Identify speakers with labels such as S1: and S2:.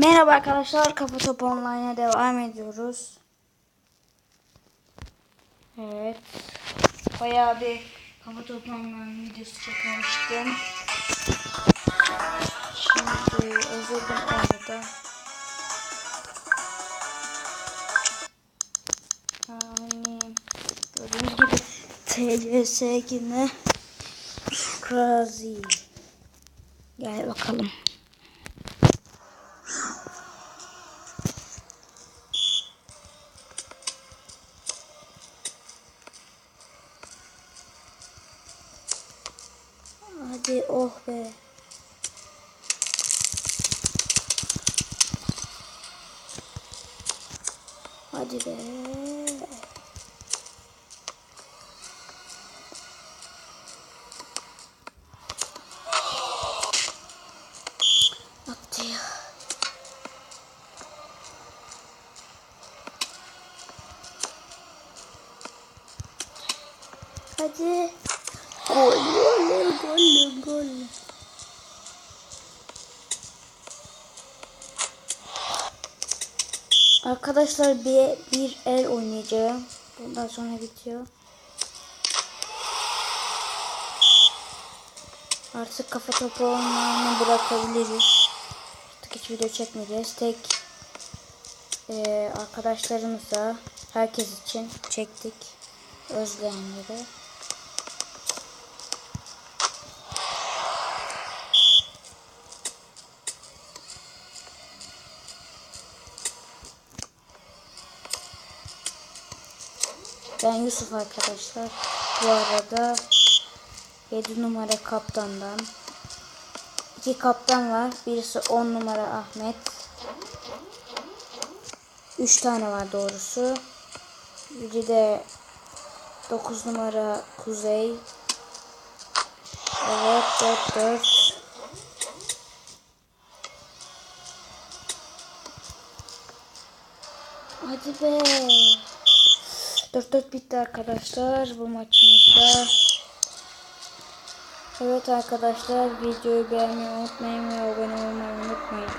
S1: Merhaba arkadaşlar, Kafa Top Online'a devam ediyoruz. Evet. Bayağı bir Kafa Top Online videosu çekmemiştim. Şimdi özledim onu da. Yani gördüğünüz gibi TCS yine Crazy. Gel bakalım. Hadi oh be. Hadi be. Ya. Hadi. Gol, gol, gol, gol. Arkadaşlar bir, bir el oynayacağım. Bundan sonra bitiyor. Artık kafa topu olmayanı bırakabiliriz. Artık hiç video çekmeyeceğiz. Tek eee arkadaşlarımıza herkes için çektik. Özleyenlere. Ben Yusuf arkadaşlar. Bu arada 7 numara kaptandan. iki kaptan var. Birisi 10 numara Ahmet. 3 tane var doğrusu. Biri de 9 numara Kuzey. Evet 4 4. Hadi be. 4-4 bitti arkadaşlar bu maçımızda. Evet arkadaşlar videoyu beğenmeyi unutmayın ve abone olmayı unutmayın.